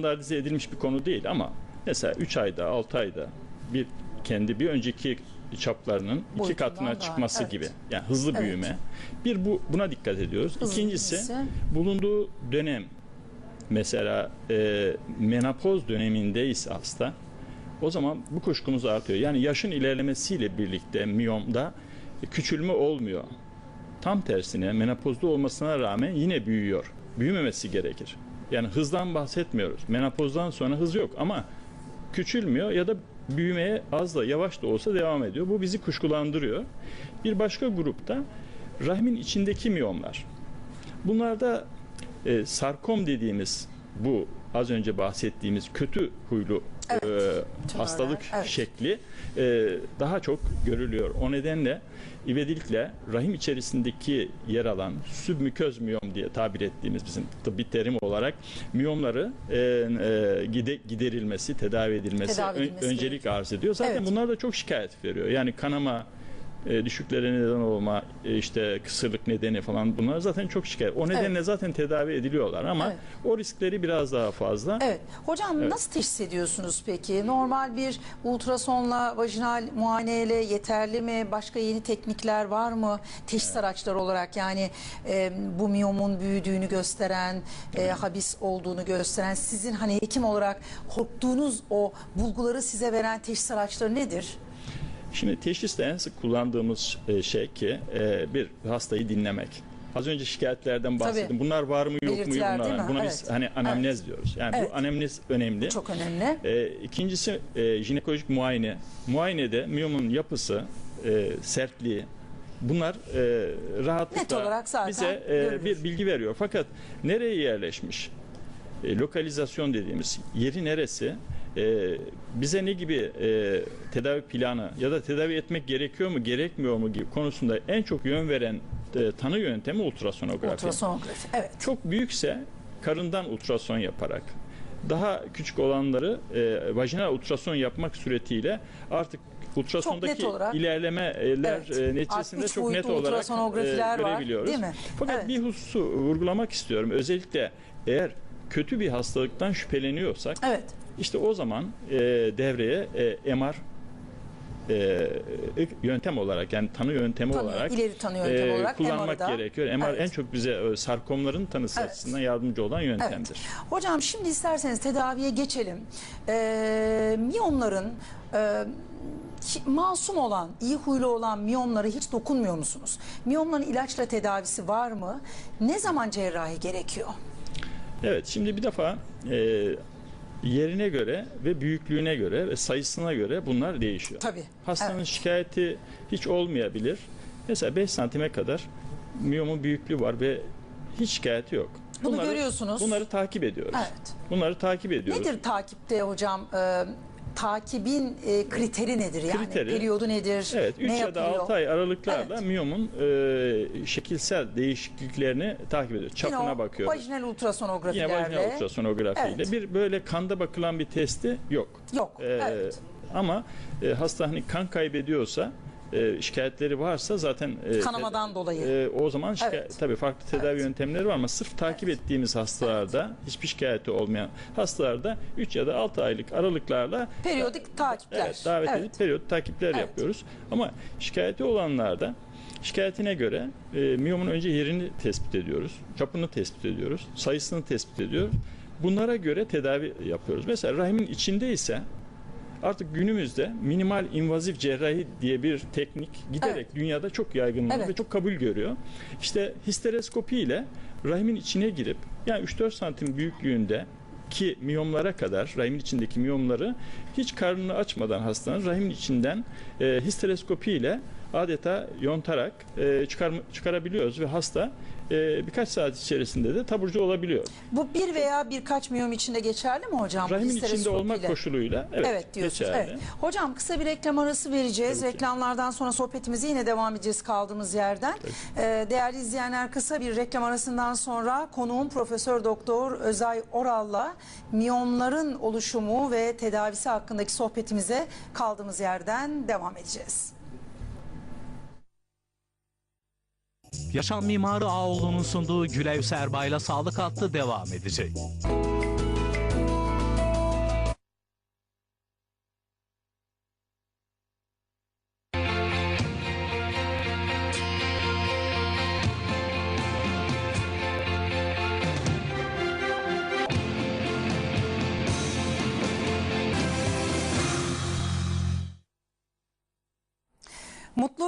standartize edilmiş bir konu değil ama mesela 3 ayda 6 ayda bir kendi bir önceki çaplarının iki Boyutundan katına daha, çıkması evet. gibi. Yani hızlı Evet. büyüme. Bir bu buna dikkat ediyoruz. Hızlı İkincisi büyümesi. bulunduğu dönem mesela e, menopoz dönemindeyse hasta o zaman bu kuşkumuz artıyor. Yani yaşın ilerlemesiyle birlikte miyomda küçülme olmuyor. Tam tersine menopozda olmasına rağmen yine büyüyor. Büyümemesi gerekir. Yani hızdan bahsetmiyoruz. Menopozdan sonra hız yok ama küçülmüyor ya da büyümeye az da yavaş da olsa devam ediyor. Bu bizi kuşkulandırıyor. Bir başka grupta rahmin içindeki miyomlar. Bunlarda e, sarkom dediğimiz bu az önce bahsettiğimiz kötü huylu Evet, e, tümörler, hastalık evet. şekli e, daha çok görülüyor. O nedenle ivedilikle rahim içerisindeki yer alan sübmüköz miyom diye tabir ettiğimiz bizim tıbbi terim olarak miyomları e, e, gide, giderilmesi, tedavi edilmesi, Tedavi ön- edilmesi öncelik gerekiyor. arz ediyor. Zaten Evet. bunlar da çok şikayet veriyor. Yani kanama, e, düşüklere neden olma, e, işte kısırlık nedeni falan bunlar zaten çok şikayet. O nedenle zaten tedavi ediliyorlar ama Evet. o riskleri biraz daha fazla. Evet. Hocam nasıl teşhis ediyorsunuz peki? Normal bir ultrasonla, vajinal muayeneyle yeterli mi? Başka yeni teknikler var mı? Teşhis araçları olarak yani e, bu miyomun büyüdüğünü gösteren, e, habis olduğunu gösteren, sizin hani hekim olarak korktuğunuz o bulguları size veren teşhis araçları nedir? Şimdi teşhiste en sık kullandığımız e, şey ki e, bir hastayı dinlemek. Az önce şikayetlerden bahsettim. Tabii. Bunlar var mı yok mu? Bunlar. mi? Buna Evet. biz hani anemnez diyoruz. Yani Evet. bu anemnez önemli. Çok önemli. E, ikincisi e, jinekolojik muayene. Muayenede miyomun yapısı, e, sertliği bunlar e, rahatlıkla bize e, bir bilgi veriyor. Fakat nereye yerleşmiş? E, lokalizasyon dediğimiz yeri neresi? E, bize ne gibi e, tedavi planı ya da tedavi etmek gerekiyor mu gerekmiyor mu gibi konusunda en çok yön veren e, tanı yöntemi ultrasonografi. Ultrasonografi. Evet. Çok büyükse karından ultrason yaparak daha küçük olanları e, vajinal ultrason yapmak suretiyle artık ultrasondaki olarak. ilerlemeler Evet. e, neticesinde çok net olarak e, ultrasonografiler var, görebiliyoruz. değil mi? Fakat Evet. bir hususu vurgulamak istiyorum. Özellikle eğer kötü bir hastalıktan şüpheleniyorsak Evet. işte o zaman e, devreye e, MR e, yöntem olarak yani tanı yöntemi Tanı- olarak ileri tanı yöntemi e, olarak kullanmak MR'ı da- gerekiyor. MR Evet. en çok bize e, sarkomların tanısı Evet. açısından yardımcı olan yöntemdir. Hocam şimdi isterseniz tedaviye geçelim. Ee, miyomların e, masum olan, iyi huylu olan miyomlara hiç dokunmuyor musunuz? Miyomların ilaçla tedavisi var mı? Ne zaman cerrahi gerekiyor? Evet şimdi bir defa e, yerine göre ve büyüklüğüne göre ve sayısına göre bunlar değişiyor. Tabii. Hastanın Evet. şikayeti hiç olmayabilir. Mesela 5 santime kadar miyomun büyüklüğü var ve hiç şikayeti yok. Bunu görüyorsunuz. Bunları takip ediyoruz. Evet. Bunları takip ediyoruz. Nedir takipte hocam? Ee, takibin e, kriteri nedir yani? Kriteri- Periyodu nedir? Evet 3 ne ya da yapılıyor? 6 ay aralıklarla Evet. miyomun e, şekilsel değişikliklerini takip ediyoruz. Yine Çapına o bakıyoruz. Vajinal Yine ultrasonografilerle. vajinal ultrasonografiyle. Evet. Bir böyle kanda bakılan bir testi yok. Yok. Ee, evet. Ama e, hasta hani kan kaybediyorsa e, şikayetleri varsa zaten e, Kanamadan dolayı. e, o zaman şikay- Evet. tabii farklı tedavi yöntemleri var ama sırf takip ettiğimiz hastalarda hiçbir şikayeti olmayan hastalarda 3 ya da 6 aylık aralıklarla Periyodik takipler. Evet, davet Evet. edip periyot takipler Evet. yapıyoruz. Ama şikayeti olanlarda şikayetine göre e, miyomun önce yerini tespit ediyoruz, çapını tespit ediyoruz, sayısını tespit ediyoruz. Bunlara göre tedavi yapıyoruz. Mesela rahimin içinde ise artık günümüzde minimal invazif cerrahi diye bir teknik giderek Evet. dünyada çok yaygınlanıyor Evet. ve çok kabul görüyor. İşte histeroskopi ile rahimin içine girip yani 3-4 santim büyüklüğünde ki miyomlara kadar rahimin içindeki miyomları hiç karnını açmadan hastanın rahimin içinden e, histeroskopi ile adeta yontarak e, çıkar, çıkarabiliyoruz ve hasta e, birkaç saat içerisinde de taburcu olabiliyor. Bu bir veya birkaç miyom içinde geçerli mi hocam? Rahimin içinde olmak koşuluyla evet, Evet diyorsunuz. geçerli. Evet. Hocam kısa bir reklam arası vereceğiz. Tabii ki. Reklamlardan sonra sohbetimize yine devam edeceğiz kaldığımız yerden. Ee, değerli izleyenler kısa bir reklam arasından sonra konuğum Profesör Doktor Özay Oral'la miyomların oluşumu ve tedavisi hakkındaki sohbetimize kaldığımız yerden devam edeceğiz. Yaşam Mimarı Ağoğlu'nun sunduğu Gülev Serbay'la Sağlık Hattı devam edecek.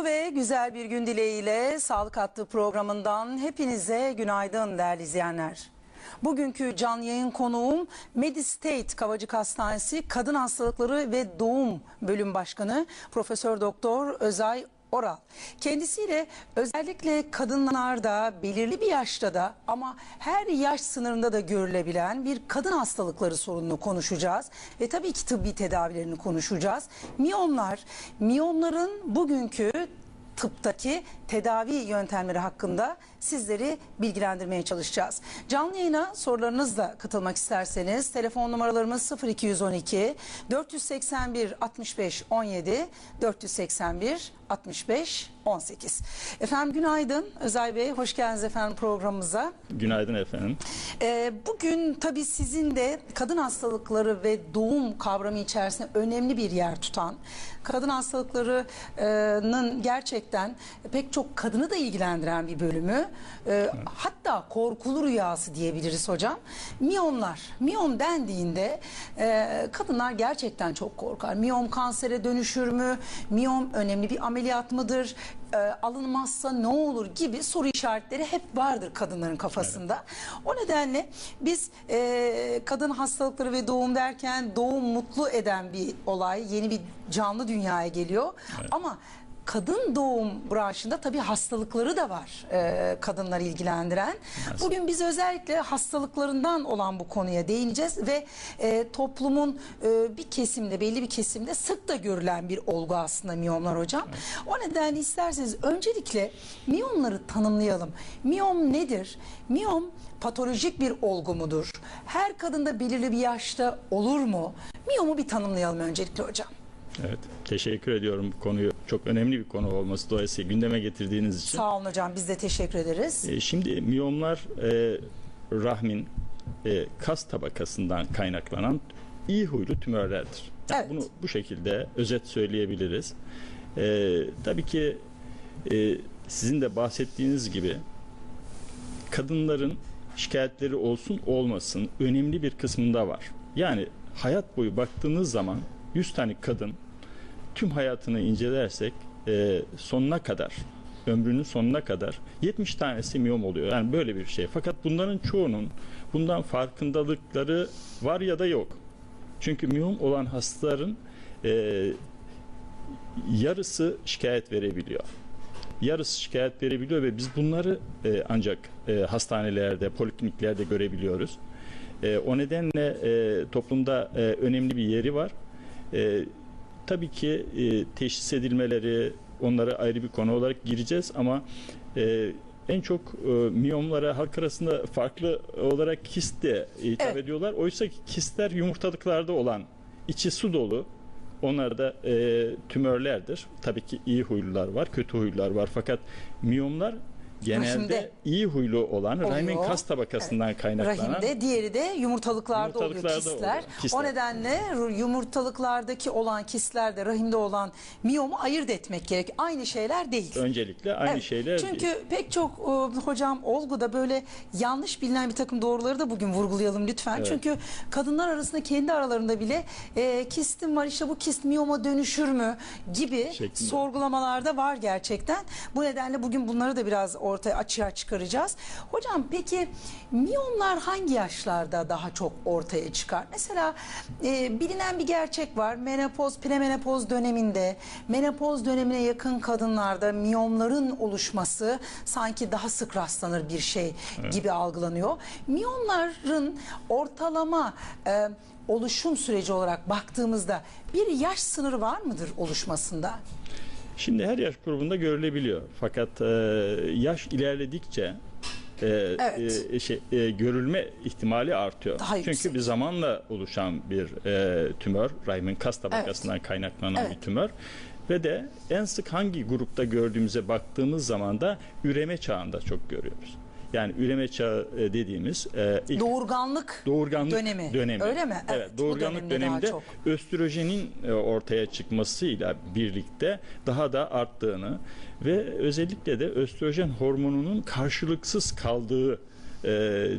Ve güzel bir gün dileğiyle Sağlık Hattı programından hepinize günaydın değerli izleyenler. Bugünkü canlı yayın konuğum Medistate Kavacık Hastanesi Kadın Hastalıkları ve Doğum Bölüm Başkanı Profesör Doktor Özay Oral. Kendisiyle özellikle kadınlarda belirli bir yaşta da ama her yaş sınırında da görülebilen bir kadın hastalıkları sorununu konuşacağız. Ve tabii ki tıbbi tedavilerini konuşacağız. Miyomlar, miyomların bugünkü tıptaki tedavi yöntemleri hakkında sizleri bilgilendirmeye çalışacağız. Canlı yayına sorularınızla katılmak isterseniz telefon numaralarımız 0212 481 65 17 481 65 18. Efendim günaydın Özay Bey hoş geldiniz efendim programımıza. Günaydın efendim. Ee, bugün tabii sizin de kadın hastalıkları ve doğum kavramı içerisinde önemli bir yer tutan, kadın hastalıklarının gerçekten pek çok kadını da ilgilendiren bir bölümü, e, hatta korkulu rüyası diyebiliriz hocam. Miyomlar, miyom dendiğinde e, kadınlar gerçekten çok korkar. Miyom kansere dönüşür mü? Miyom önemli bir ameliyat mıdır? E, alınmazsa ne olur gibi soru işaretleri hep vardır kadınların kafasında. O nedenle biz e, kadın hastalıkları ve doğum derken doğum mutlu eden bir olay, yeni bir canlı dünyaya geliyor. Ama kadın doğum branşında tabii hastalıkları da var e, kadınları ilgilendiren. Bugün biz özellikle hastalıklarından olan bu konuya değineceğiz ve e, toplumun e, bir kesimde belli bir kesimde sık da görülen bir olgu aslında miyomlar hocam. O nedenle isterseniz öncelikle miyomları tanımlayalım. Miyom nedir? Miyom patolojik bir olgu mudur? Her kadında belirli bir yaşta olur mu? Miyomu bir tanımlayalım öncelikle hocam. Evet, teşekkür ediyorum konuyu. Çok önemli bir konu olması dolayısıyla gündeme getirdiğiniz için. Sağ olun hocam biz de teşekkür ederiz. E, şimdi miyomlar e, rahmin e, kas tabakasından kaynaklanan iyi huylu tümörlerdir. Yani Evet. Bunu bu şekilde özet söyleyebiliriz. E, tabii ki e, sizin de bahsettiğiniz gibi kadınların şikayetleri olsun olmasın önemli bir kısmında var. Yani hayat boyu baktığınız zaman 100 tane kadın tüm hayatını incelersek e, sonuna kadar ömrünün sonuna kadar 70 tanesi miyom oluyor. Yani böyle bir şey. Fakat bunların çoğunun bundan farkındalıkları var ya da yok. Çünkü miyom olan hastaların e, yarısı şikayet verebiliyor. Yarısı şikayet verebiliyor ve biz bunları e, ancak e, hastanelerde, polikliniklerde görebiliyoruz. E, o nedenle e, toplumda e, önemli bir yeri var. E, tabii ki e, teşhis edilmeleri, onlara ayrı bir konu olarak gireceğiz ama e, en çok e, miyomlara halk arasında farklı olarak kist de hitap Evet. ediyorlar. Oysa ki kistler yumurtalıklarda olan, içi su dolu, onlar da e, tümörlerdir. Tabii ki iyi huylular var, kötü huylular var. Fakat miyomlar genelde Rahimde. iyi huylu olan rahimin Oluyor. kas tabakasından kaynaklanan Rahimde, diğeri de yumurtalıklarda, oluyor Yumurtalıklarda kistler. oluyor, kistler. O nedenle yumurtalıklardaki olan kistlerde rahimde olan miyomu ayırt etmek gerek. Aynı şeyler değil. öncelikle aynı Evet, şeyler Çünkü değil. pek çok e, hocam olguda böyle yanlış bilinen bir takım doğruları da bugün vurgulayalım lütfen. Evet. Çünkü kadınlar arasında kendi aralarında bile e, kistim var işte bu kist miyoma dönüşür mü gibi Şeklinde. sorgulamalarda var gerçekten. Bu nedenle bugün bunları da biraz ortaya açığa çıkaracağız. Hocam peki miyomlar hangi yaşlarda daha çok ortaya çıkar? Mesela e, bilinen bir gerçek var. Menopoz, premenopoz döneminde, menopoz dönemine yakın kadınlarda miyomların oluşması sanki daha sık rastlanır bir şey gibi algılanıyor. Miyomların ortalama e, oluşum süreci olarak baktığımızda bir yaş sınırı var mıdır oluşmasında? Şimdi her yaş grubunda görülebiliyor. Fakat e, yaş ilerledikçe e, Evet. e, şey, e, görülme ihtimali artıyor. Daha Çünkü yüksek. bir zamanla oluşan bir e, tümör, rahimin kas tabakasından kaynaklanan Evet. bir tümör ve de en sık hangi grupta gördüğümüze baktığımız zaman da üreme çağında çok görüyoruz. Yani üreme çağı e, dediğimiz e, ilk Doğurganlık doğurganlık dönemi. dönemi. Öyle mi? Evet, Evet, doğurganlık döneminde östrojenin e, ortaya çıkmasıyla birlikte daha da arttığını ve özellikle de östrojen hormonunun karşılıksız kaldığı e,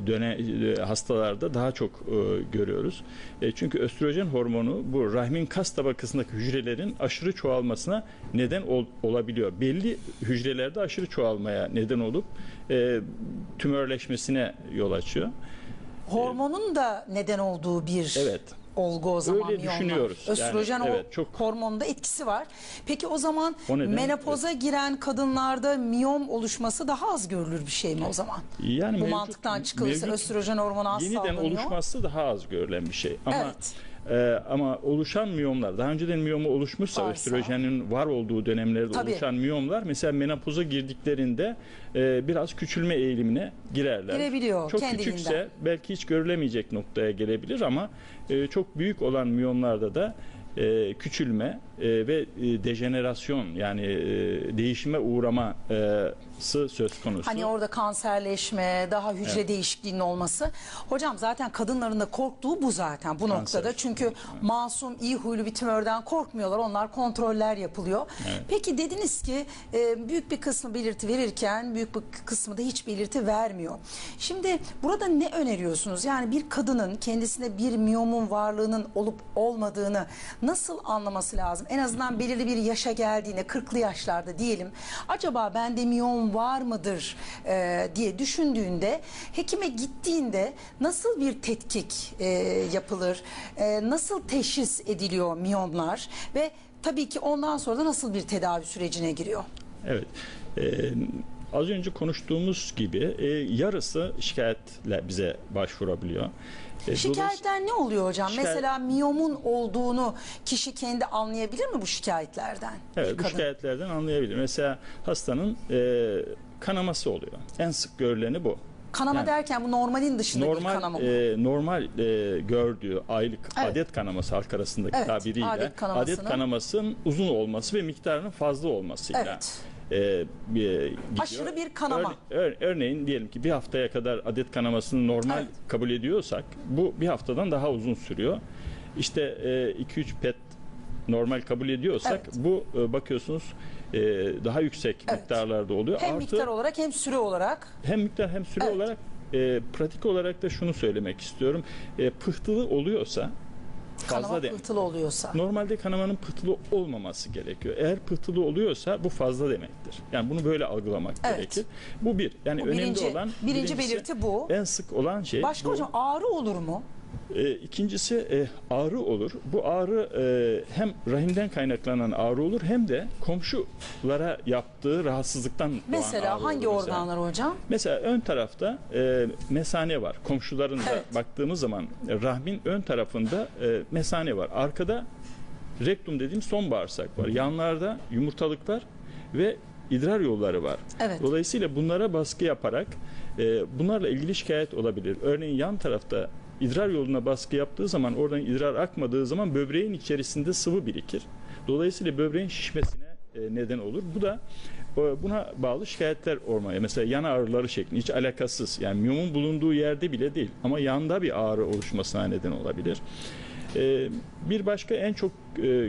döne e, hastalarda daha çok e, görüyoruz. E, çünkü östrojen hormonu bu rahmin kas tabakasındaki hücrelerin aşırı çoğalmasına neden ol- olabiliyor. Belli hücrelerde aşırı çoğalmaya neden olup e, tümörleşmesine yol açıyor. Hormonun da neden olduğu bir Evet. Olgu o zaman Öyle düşünüyoruz. Yani Östrojen evet, çok- hormonda etkisi var. Peki o zaman O menopoza giren kadınlarda miyom oluşması daha az görülür bir şey mi o zaman? Yani Bu mevcut- mantıktan çıkılırsa mevcut östrojen hormonu az yeniden salgılanıyor. oluşması daha az görülen bir şey. Ama Evet. E, ama oluşan miyomlar daha önceden miyomu oluşmuşsa Varsa. östrojenin var olduğu dönemlerde Tabii. oluşan miyomlar mesela menopoza girdiklerinde e, biraz küçülme eğilimine girerler. Girebiliyor, Çok kendiliğinden. küçükse belki hiç görülemeyecek noktaya gelebilir ama e, çok büyük olan miyomlarda da e, küçülme e, ve e, dejenerasyon yani e, değişime uğraması söz konusu. Hani orada kanserleşme, daha hücre Evet. değişikliğinin olması. Hocam zaten kadınların da korktuğu bu zaten bu Kanser. noktada. Çünkü masum, iyi huylu bir tümörden korkmuyorlar. Onlar kontroller yapılıyor. Peki dediniz ki e, büyük bir kısmı belirti verirken büyük bir kısmı da hiç belirti vermiyor. Şimdi burada ne öneriyorsunuz? Yani bir kadının kendisinde bir miyomun varlığının olup olmadığını nasıl anlaması lazım? En azından belirli bir yaşa geldiğinde 40'lı yaşlarda diyelim. Acaba bende miyom var mıdır e, diye düşündüğünde hekime gittiğinde nasıl bir tetkik e, yapılır? E, nasıl teşhis ediliyor miyomlar ve tabii ki ondan sonra da nasıl bir tedavi sürecine giriyor? Evet. Ee, az önce konuştuğumuz gibi e, yarısı şikayetle bize başvurabiliyor. E, Şikayetler ne oluyor hocam? Şikayet- Mesela miyomun olduğunu kişi kendi anlayabilir mi bu şikayetlerden? Evet, Bir bu şikayetlerden anlayabilir. Mesela hastanın e, kanaması oluyor. En sık görüleni bu. Kanama Yani derken bu normalin dışında bir Normal kanama mı? e, normal e, gördüğü aylık Evet. adet kanaması halk arasındaki Evet, tabiriyle adet kanamasının- adet kanamasının uzun olması ve miktarının fazla olmasıyla Evet. E, bir, gidiyor. Aşırı bir kanama. Örne- ör- örneğin diyelim ki bir haftaya kadar adet kanamasını normal Evet. kabul ediyorsak bu bir haftadan daha uzun sürüyor. İşte 2-3 pet normal kabul ediyorsak Evet. bu e, bakıyorsunuz e, daha yüksek Evet. miktarlarda oluyor. Hem Artı miktar olarak hem süre olarak. hem miktar hem süre Evet. olarak e, pratik olarak da şunu söylemek istiyorum. E, pıhtılı oluyorsa Kanama fazla demek. pıhtılı oluyorsa. Normalde kanamanın pıhtılı olmaması gerekiyor. Eğer pıhtılı oluyorsa bu fazla demektir. Yani bunu böyle algılamak Evet. gerekir. Bu bir. Yani Bu önemli birinci- olan birinci belirti bu. En sık olan şey Başka bu. hocam ağrı olur mu? E, ikincisi e, ağrı olur. Bu ağrı e, hem rahimden kaynaklanan ağrı olur hem de komşulara yaptığı rahatsızlıktan doğan Mesela ağrı hangi olur mesela. organlar hocam? Mesela ön tarafta e, mesane var. Komşuların da Evet. baktığımız zaman e, rahmin ön tarafında e, mesane var. Arkada rektum dediğim son bağırsak var. Yanlarda yumurtalıklar ve idrar yolları var. Evet. Dolayısıyla bunlara baskı yaparak e, bunlarla ilgili şikayet olabilir. Örneğin yan tarafta idrar yoluna baskı yaptığı zaman oradan idrar akmadığı zaman böbreğin içerisinde sıvı birikir. Dolayısıyla böbreğin şişmesine e, neden olur. Bu da e, buna bağlı şikayetler olmaya mesela yan ağrıları şeklinde hiç alakasız yani miyomun bulunduğu yerde bile değil ama yanda bir ağrı oluşmasına neden olabilir. E, bir başka en çok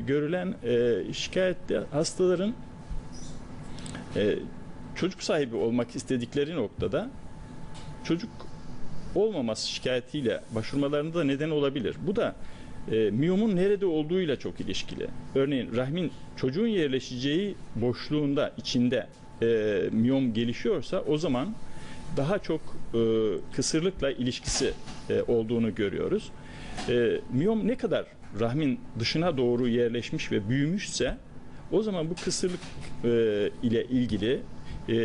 görülen şikayette hastaların çocuk sahibi olmak istedikleri noktada çocuk olmaması şikayetiyle başvurmalarında da neden olabilir. Bu da e, miyomun nerede olduğuyla çok ilişkili. Örneğin rahmin çocuğun yerleşeceği boşluğunda, içinde e, miyom gelişiyorsa o zaman daha çok e, kısırlıkla ilişkisi e, olduğunu görüyoruz. E, miyom ne kadar rahmin dışına doğru yerleşmiş ve büyümüşse o zaman bu kısırlık e, ile ilgili e,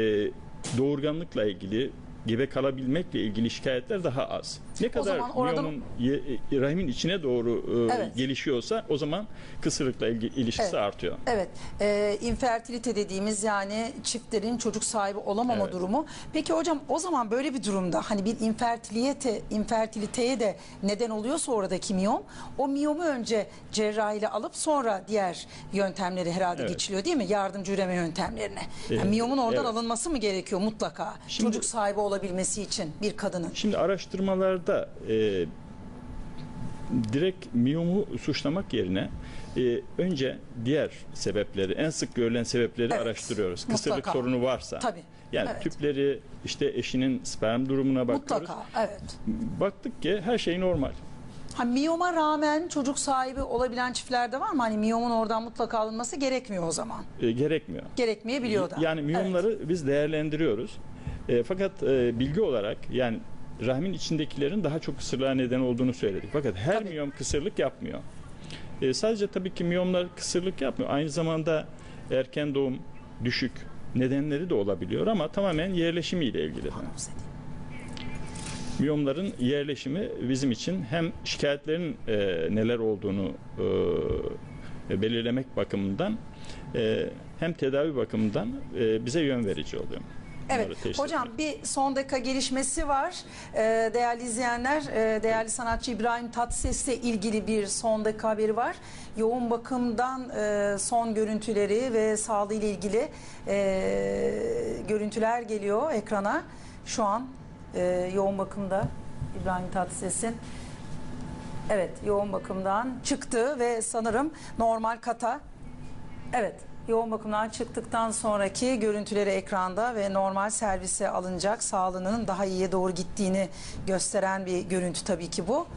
doğurganlıkla ilgili gebe kalabilmekle ilgili şikayetler daha az. Ne kadar zaman orada- miyomun e, rahimin içine doğru e, Evet. gelişiyorsa o zaman kısırlıkla ilgili ilişkisi Evet. artıyor. Evet, e, infertilite dediğimiz yani çiftlerin çocuk sahibi olamama Evet. durumu. Peki hocam o zaman böyle bir durumda hani bir infertilite, infertiliteye de neden oluyorsa oradaki miyom, o miyomu önce cerrahiyle alıp sonra diğer yöntemleri herhalde Evet. geçiliyor değil mi? Yardımcı üreme yöntemlerine. Yani Evet, miyomun oradan evet. alınması mı gerekiyor mutlaka? Şimdi- çocuk sahibi olabilmesi için bir kadının. Şimdi araştırmalarda e, direkt miyomu suçlamak yerine e, önce diğer sebepleri, en sık görülen sebepleri Evet, araştırıyoruz. Kısırlık mutlaka. sorunu varsa. Tabii. Yani Evet. tüpleri, işte eşinin sperm durumuna bakıyoruz. Mutlaka evet. Baktık ki her şey normal. Ha, miyoma rağmen çocuk sahibi olabilen çiftlerde var mı? Hani miyomun oradan mutlaka alınması gerekmiyor o zaman. E, gerekmiyor. Gerekmeyebiliyor da. Yani miyomları biz değerlendiriyoruz. E, fakat e, bilgi olarak yani rahmin içindekilerin daha çok kısırlığa neden olduğunu söyledik. Fakat her Tabii. miyom kısırlık yapmıyor. E, sadece tabii ki miyomlar kısırlık yapmıyor. Aynı zamanda erken doğum düşük nedenleri de olabiliyor ama tamamen yerleşimiyle ilgili. Miyomların yerleşimi bizim için hem şikayetlerin e, neler olduğunu e, belirlemek bakımından e, hem tedavi bakımından e, bize yön verici oluyor. Evet teşhis hocam bir son dakika gelişmesi var. Ee, değerli izleyenler, e, değerli sanatçı İbrahim Tatlıses'le ilgili bir son dakika haberi var. Yoğun bakımdan e, son görüntüleri ve sağlığı ile ilgili e, görüntüler geliyor ekrana. Şu an e, yoğun bakımda İbrahim Tatlıses'in Evet, yoğun bakımdan çıktı ve sanırım normal kata Evet, yoğun bakımdan çıktıktan sonraki görüntüleri ekranda ve normal servise alınacak sağlığının daha iyiye doğru gittiğini gösteren bir görüntü tabii ki bu.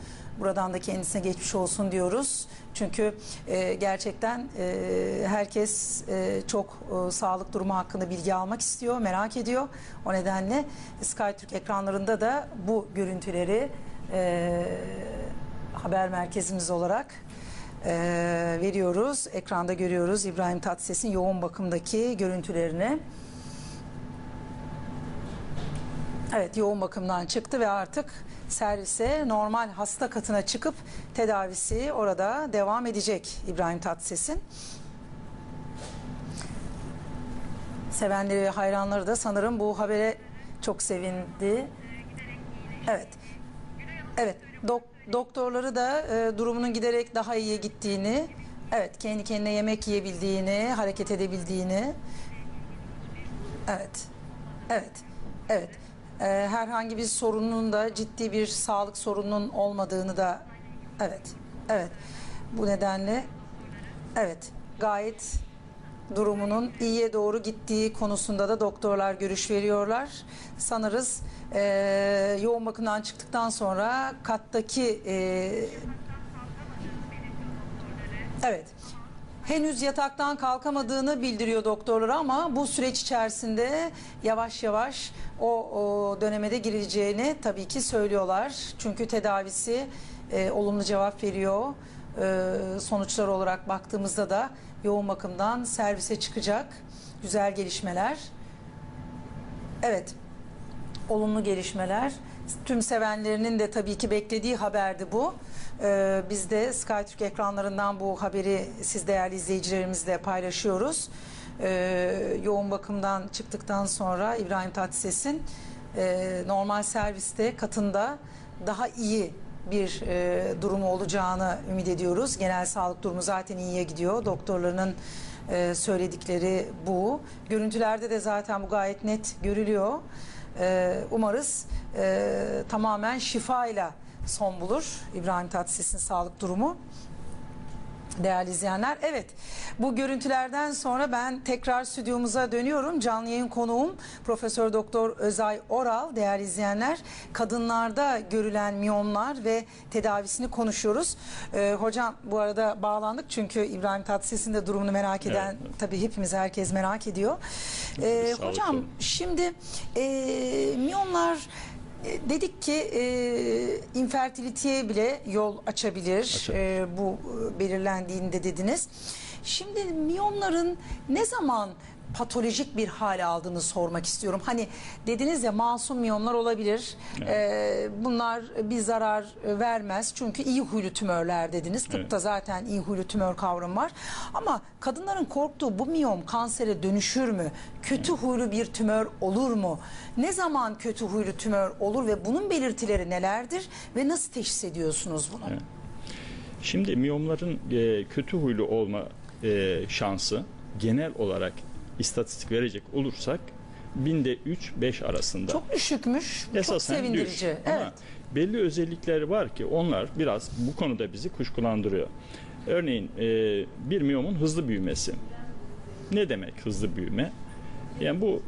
Buradan da kendisine geçmiş olsun diyoruz. Çünkü e, gerçekten e, herkes e, çok e, sağlık durumu hakkında bilgi almak istiyor, merak ediyor. O nedenle SkyTürk ekranlarında da bu görüntüleri e, haber merkezimiz olarak e, veriyoruz. Ekranda görüyoruz İbrahim Tatlıses'in yoğun bakımdaki görüntülerini. Evet yoğun bakımdan çıktı ve artık servise normal hasta katına çıkıp tedavisi orada devam edecek İbrahim Tatlıses'in. Sevenleri ve hayranları da sanırım bu habere çok sevindi. Evet. Evet. dok- doktorları da e, durumunun giderek daha iyiye gittiğini, evet kendi kendine yemek yiyebildiğini, hareket edebildiğini. Evet. Evet. Evet. E, herhangi bir sorunun da ciddi bir sağlık sorununun olmadığını da evet. Evet. Bu nedenle evet gayet durumunun iyiye doğru gittiği konusunda da doktorlar görüş veriyorlar. Sanırız e, yoğun bakımdan çıktıktan sonra kattaki e, evet henüz yataktan kalkamadığını bildiriyor doktorlar ama bu süreç içerisinde yavaş yavaş o, o dönemede girileceğini tabii ki söylüyorlar. Çünkü tedavisi e, olumlu cevap veriyor. E, sonuçlar olarak baktığımızda da yoğun bakımdan servise çıkacak. Güzel gelişmeler. Evet. Olumlu gelişmeler. Tüm sevenlerinin de tabii ki beklediği haberdi bu. Ee, biz de SkyTürk ekranlarından bu haberi siz değerli izleyicilerimizle paylaşıyoruz. Ee, yoğun bakımdan çıktıktan sonra İbrahim Tatlıses'in e, normal serviste katında daha iyi bir e, durumu olacağını ümit ediyoruz. Genel sağlık durumu zaten iyiye gidiyor. Doktorlarının e, söyledikleri bu. Görüntülerde de zaten bu gayet net görülüyor. E, umarız e, tamamen şifayla son bulur İbrahim Tatlıses'in sağlık durumu. Değerli izleyenler, evet bu görüntülerden sonra ben tekrar stüdyomuza dönüyorum. Canlı yayın konuğum Profesör Doktor Özay Oral. Değerli izleyenler, kadınlarda görülen miyomlar ve tedavisini konuşuyoruz. Ee, hocam bu arada bağlandık çünkü İbrahim Tatlıses'in de durumunu merak eden Evet. tabii hepimiz herkes merak ediyor. Ee, hocam şimdi e, miyomlar e, Dedik ki e, infertiliteye bile yol açabilir. Açar. E, bu e, belirlendiğinde dediniz. Şimdi miyomların ne zaman patolojik bir hale aldığını sormak istiyorum. Hani dediniz ya masum miyomlar olabilir. E, bunlar bir zarar vermez. Çünkü iyi huylu tümörler dediniz. Tıpta Evet. zaten iyi huylu tümör kavramı var. Ama kadınların korktuğu bu miyom kansere dönüşür mü? Kötü huylu bir tümör olur mu? Ne zaman kötü huylu tümör olur ve bunun belirtileri nelerdir ve nasıl teşhis ediyorsunuz bunu? Evet. Şimdi miyomların e, kötü huylu olma e, şansı genel olarak istatistik verecek olursak binde 3-5 arasında. Çok düşükmüş. Çok Esasen sevindirici. düş. Ama Evet. belli özellikleri var ki onlar biraz bu konuda bizi kuşkulandırıyor. Örneğin e, bir miyomun hızlı büyümesi. Ne demek hızlı büyüme? Yani bu